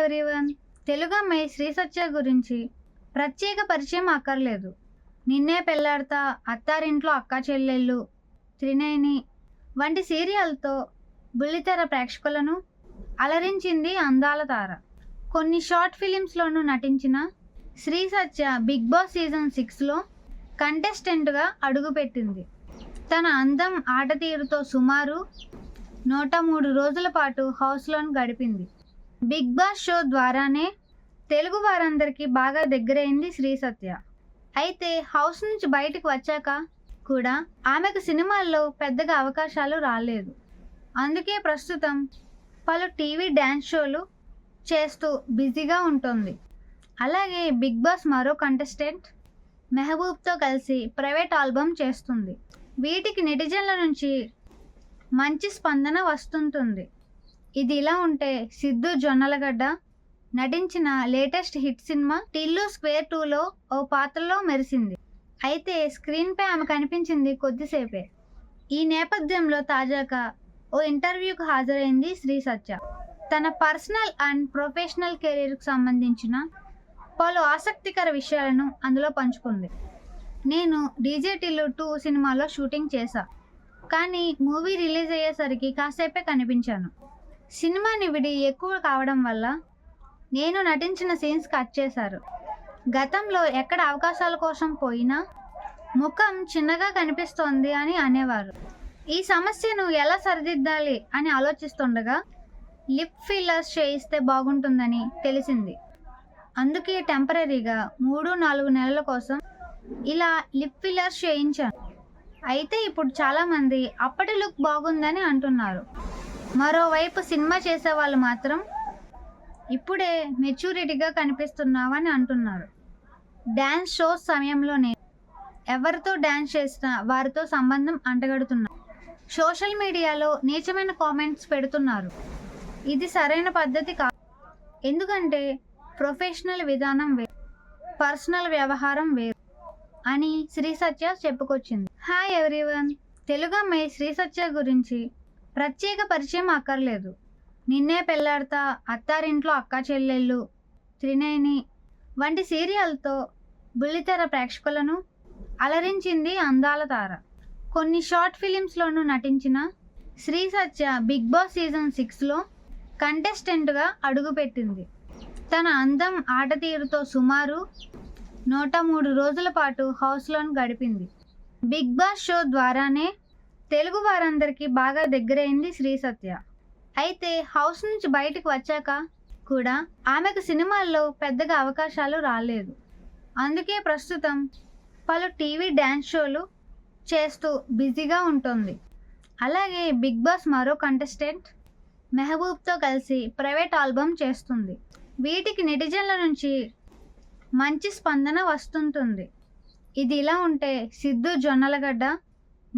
Everyone Telugu అమ్మాయి శ్రీ సత్య గురించి ప్రత్యేక పరిచయం అక్కర్లేదు. నిన్నే పెళ్ళాడతా అత్తారింట్లో అక్క చెల్లెళ్ళు త్రినేని వంటి సీరియల్తో బుల్లితెర ప్రేక్షకులను అలరించింది అందాల తార. కొన్ని షార్ట్ ఫిలిమ్స్లోనూ నటించిన Sri Satya big boss season సిక్స్లో కంటెస్టెంట్గా అడుగుపెట్టింది. తన అందం ఆట తీరుతో సుమారు నూట మూడు రోజుల పాటు హౌస్లోను గడిపింది. బిగ్ బాస్ షో ద్వారానే తెలుగు వారందరికీ బాగా దగ్గరైంది శ్రీ సత్య. అయితే హౌస్ నుంచి బయటకు వచ్చాక కూడా ఆమెకు సినిమాల్లో పెద్దగా అవకాశాలు రాలేదు. అందుకే ప్రస్తుతం పలు టీవీ డ్యాన్స్ షోలు చేస్తూ బిజీగా ఉంటుంది. అలాగే బిగ్ బాస్ మరో కంటెస్టెంట్ మెహబూబ్తో కలిసి ప్రైవేట్ ఆల్బమ్ చేస్తుంది. వీటికి నెటిజన్ల నుంచి మంచి స్పందన వస్తుంటుంది. ఇది ఇలా ఉంటే సిద్ధు జొన్నలగడ్డ నటించిన latest hit cinema Tillu square టూలో ఓ పాత్రలో మెరిసింది. అయితే స్క్రీన్పై ఆమె కనిపించింది కొద్దిసేపే. ఈ నేపథ్యంలో తాజాగా ఓ ఇంటర్వ్యూకు హాజరైంది శ్రీ సత్య. తన పర్సనల్ అండ్ ప్రొఫెషనల్ కెరీర్కు సంబంధించిన పలు ఆసక్తికర విషయాలను అందులో పంచుకుంది. నేను డీజే టిల్లు టూ సినిమాలో షూటింగ్ చేశా. కానీ మూవీ రిలీజ్ అయ్యేసరికి కాసేపే కనిపించాను. సినిమాని విడి ఎక్కువ కావడం వల్ల నేను నటించిన సీన్స్ కట్ చేశారు. గతంలో ఎక్కడ అవకాశాల కోసం పోయినా ముఖం చిన్నగా కనిపిస్తోంది అని అనేవారు. ఈ సమస్యను ఎలా సరిదిద్దాలి అని ఆలోచిస్తుండగా లిప్ ఫిల్లర్స్ చేయిస్తే బాగుంటుందని తెలిసింది. అందుకే టెంపరీగా మూడు నాలుగు నెలల కోసం ఇలా లిప్ ఫిల్లర్స్ చేయించాను. అయితే ఇప్పుడు చాలామంది అప్పటి లుక్ బాగుందని అంటున్నారు. మరోవైపు సినిమా చేసే వాళ్ళు మాత్రం ఇప్పుడే మెచ్యూరిటీగా కనిపిస్తున్నావని అంటున్నారు. డ్యాన్స్ షోస్ సమయంలోనే ఎవరితో డ్యాన్స్ చేసినా వారితో సంబంధం అంటగడుతున్నారు. సోషల్ మీడియాలో నీచమైన కామెంట్స్ పెడుతున్నారు. ఇది సరైన పద్ధతి కాదు ఎందుకంటే ప్రొఫెషనల్ విధానం వేరు పర్సనల్ వ్యవహారం వేరు అని శ్రీ సత్య చెప్పుకొచ్చింది. హాయ్ ఎవ్రీవన్ తెలుగు అమ్మాయి శ్రీ సత్య గురించి ప్రత్యేక పరిచయం అక్కర్లేదు. నిన్నే పెళ్ళాడతా అత్తారింట్లో అక్క చెల్లెళ్ళు త్రినేని వంటి సీరియల్తో బుల్లితెర ప్రేక్షకులను అలరించింది అందాల తార. కొన్ని షార్ట్ ఫిలిమ్స్లోనూ నటించిన Sri Satya big boss season సిక్స్లో కంటెస్టెంట్గా అడుగుపెట్టింది. తన అందం ఆట తీరుతో సుమారు నూట మూడు రోజుల పాటు హౌస్లోని గడిపింది. బిగ్ బాస్ షో ద్వారానే తెలుగు వారందరికీ బాగా దగ్గరైంది శ్రీ సత్య. అయితే హౌస్ నుంచి బయటకు వచ్చాక కూడా ఆమెకు సినిమాల్లో పెద్దగా అవకాశాలు రాలేదు. అందుకే ప్రస్తుతం పలు టీవీ డ్యాన్స్ షోలు చేస్తూ బిజీగా ఉంటుంది. అలాగే బిగ్ బాస్ మరో కంటెస్టెంట్ మెహబూబ్తో కలిసి ప్రైవేట్ ఆల్బమ్ చేస్తుంది. వీటికి నెటిజన్ల నుంచి మంచి స్పందన వస్తుంటుంది. ఇది ఇలా ఉంటే సిద్ధు జొన్నలగడ్డ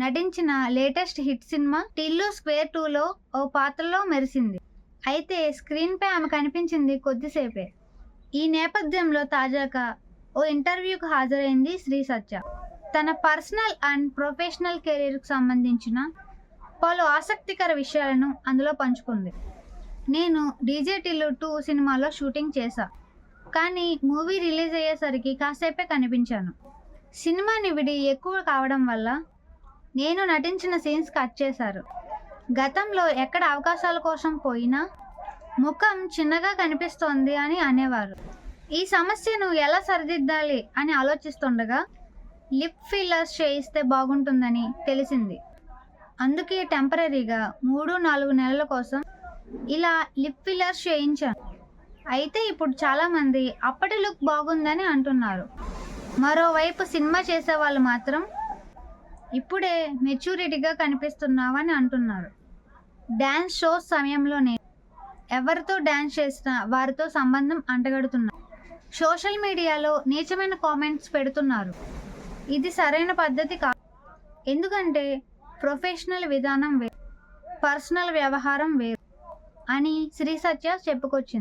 నటించిన latest hit cinema Tillu square టూలో ఓ పాత్రలో మెరిసింది. అయితే స్క్రీన్పై ఆమె కనిపించింది కొద్దిసేపే. ఈ నేపథ్యంలో తాజాగా ఓ ఇంటర్వ్యూకు హాజరైంది శ్రీ సత్య. తన పర్సనల్ అండ్ ప్రొఫెషనల్ కెరీర్కు సంబంధించిన పలు ఆసక్తికర విషయాలను అందులో పంచుకుంది. నేను డీజే టిల్లు టూ సినిమాలో షూటింగ్ చేశా. కానీ మూవీ రిలీజ్ అయ్యేసరికి కాసేపే కనిపించాను. సినిమాని విడి ఎక్కువ కావడం వల్ల నేను నటించిన సీన్స్ కట్ చేశారు. గతంలో ఎక్కడ అవకాశాల కోసం పోయినా ముఖం చిన్నగా కనిపిస్తోంది అని అనేవారు. ఈ సమస్యను ఎలా సరిదిద్దాలి అని ఆలోచిస్తుండగా లిప్ ఫిల్లర్స్ చేయిస్తే బాగుంటుందని తెలిసింది. అందుకే టెంపరీగా మూడు నాలుగు నెలల కోసం ఇలా లిప్ ఫిల్లర్స్ చేయించాను. అయితే ఇప్పుడు చాలామంది అప్పటి లుక్ బాగుందని అంటున్నారు. మరోవైపు సినిమా చేసే వాళ్ళు మాత్రం ఇప్పుడే మెచ్యూరిటీగా కనిపిస్తున్నావని అంటున్నారు. డ్యాన్స్ షోస్ సమయంలోనే ఎవరితో డ్యాన్స్ చేసినా వారితో సంబంధం అంటగడుతున్నారు సోషల్ మీడియాలో నీచమైన కామెంట్స్ పెడుతున్నారు. ఇది సరైన పద్ధతి కాదు ఎందుకంటే ప్రొఫెషనల్ విధానం వేరు పర్సనల్ వ్యవహారం వేరు అని శ్రీ సత్య చెప్పుకొచ్చింది.